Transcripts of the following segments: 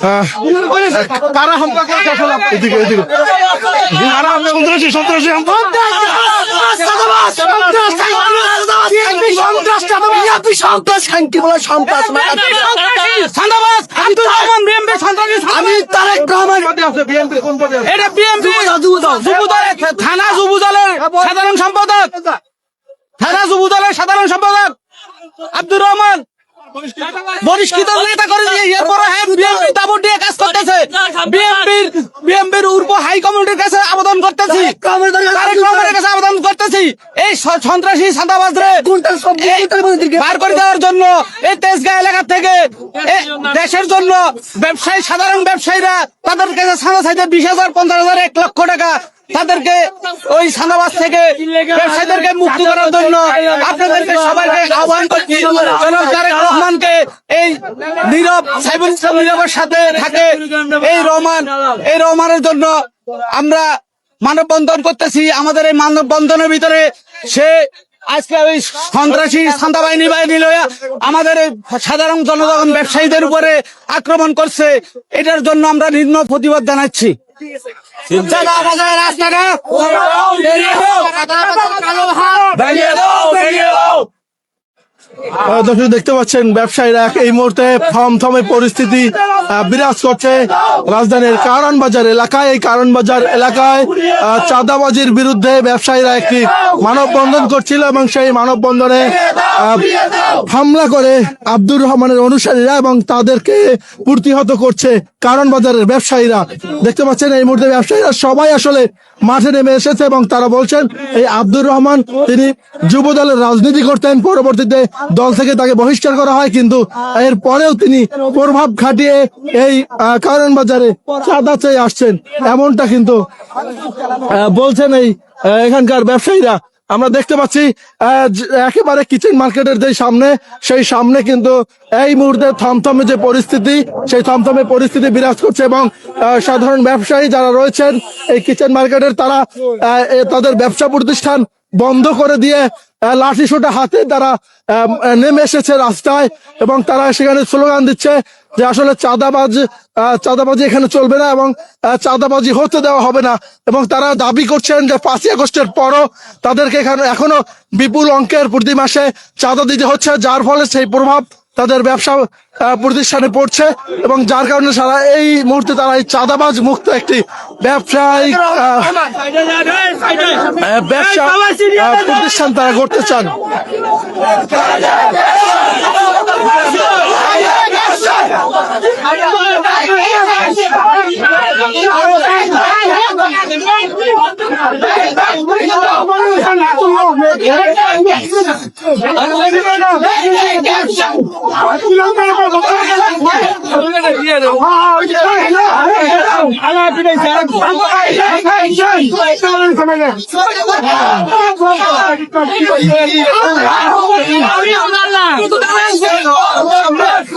আহ, কারা হামলা করেছে আসলে আপনার? এদিকে এদিকে কারা হামলা করেছে সন্ত্রাসী হামলা আমি তারেক রহমান পদে আছে বিএনপি কোন পদে আছে এটা বিএমপি থানা যুব দলের সাধারণ সম্পাদক থানা যুব দলের সাধারণ সম্পাদক আব্দুর রহমান বহিষ্কৃত। নেতা করে দিয়ে এরপরে হ্যাঁ বিএনপি দিয়ে কাজ করতেছে। বিএনপির বিএনপির উর্ব হাই কমিটির কাছে আবেদন করতেছি। তারেক রহমানের কাছে আবেদন করতেছি। এই সন্ত্রাসী সাদাবাজরে বার করে দেওয়ার জন্য এই তেজগাঁ এলাকা থেকে দেশের জন্য ব্যবসায়ী সাধারণ ব্যবসায়ীরা তাদের কাছে সাদা সাইডে বিশ হাজার পঞ্চাশ হাজার এক লক্ষ টাকা তাদেরকে ওই সাদাবাজ থেকে ব্যবসায়ীদেরকে মুক্তি করার জন্য আপনাদেরকে সবাইকে আহ্বান করছি। রহমানকে এই নীরব সাইবুল ইসলাম নীরবের সাথে থাকে এই রহমান। এই রহমানের জন্য আমরা মানববন্ধন করতেছি। আমাদের এই মানববন্ধনের ভিতরে সে আজকে ওই সন্ত্রাসী সান্দা বাহিনী বাহিনী লইয়া আমাদের সাধারণ জনগণ ব্যবসায়ীদের উপরে আক্রমণ করছে। এটার জন্য আমরা নিম্ন প্রতিবাদ জানাচ্ছি। রাস্তাটা আহ, দর্শক দেখতে পাচ্ছেন, ব্যবসায়ীরা এই মুহূর্তে থমথমে পরিস্থিতি বিরাজ করছে রাজধানীর কারণ বাজার এলাকায়। এই কারণ বাজার এলাকায় চাঁদাবাজির বিরুদ্ধে ব্যবসায়ীরা একটি মানববন্ধন করছিল এবং সেই মানববন্ধনে হামলা করে আব্দুর রহমানের অনুসারীরা এবং তাদেরকে প্রতিহত করছে কারণ বাজারের ব্যবসায়ীরা। দেখতে পাচ্ছেন, এই মুহূর্তে ব্যবসায়ীরা সবাই আসলে মাঠে নেমে এসেছে এবং তারা বলছেন, এই আব্দুর রহমান তিনি যুব দলের রাজনীতি করতেন, পরবর্তীতে দল থেকে তাকে বহিষ্কার করা হয়, কিন্তু এর পরেও তিনি প্রভাব খাটিয়ে এই কারণ বাজারে চাঁদা চেয়ে আসছেন। এমনটা কিন্তু বলছেন এই এখানকার ব্যবসায়ীরা। আমরা দেখতে পাচ্ছি একেবারে কিচেন মার্কেটের যে সামনে, সেই সামনে কিন্তু এই মুহূর্তে থমথমে যে পরিস্থিতি, সেই থমথমে পরিস্থিতি বিরাজ করছে এবং সাধারণ ব্যবসায়ী যারা রয়েছেন এই কিচেন মার্কেটের তারা তাদের ব্যবসা প্রতিষ্ঠান বন্ধ করে দিয়ে লাঠি সোটা হাতে তারা নেমে এসেছে রাস্তায় এবং তারা সেখানে স্লোগান দিচ্ছে যে আসলে চাঁদাবাজ চাঁদাবাজি এখানে চলবে না এবং চাঁদাবাজি হতে দেওয়া হবে না। এবং তারা দাবি করছেন যে পাঁচই আগস্টের পরও তাদেরকে এখানে এখনও বিপুল অঙ্কের প্রতি মাসে চাঁদা দিতে হচ্ছে, যার ফলে সেই প্রভাব তাদের ব্যবসা প্রতিষ্ঠানে পড়ছে এবং যার কারণে সারা এই মুহূর্তে তারা এই চাঁদাবাজ মুক্ত একটি ব্যবসায়িক ব্যবসা প্রতিষ্ঠান তারা করতে চান।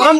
I'm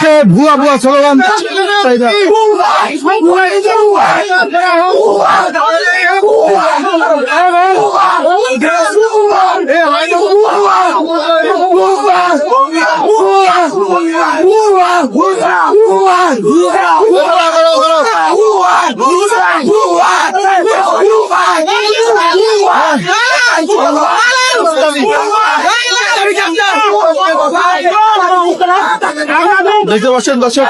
রেখে ভুয়া ভুয়া স্লোগান দেখতে পাচ্ছেন দর্শক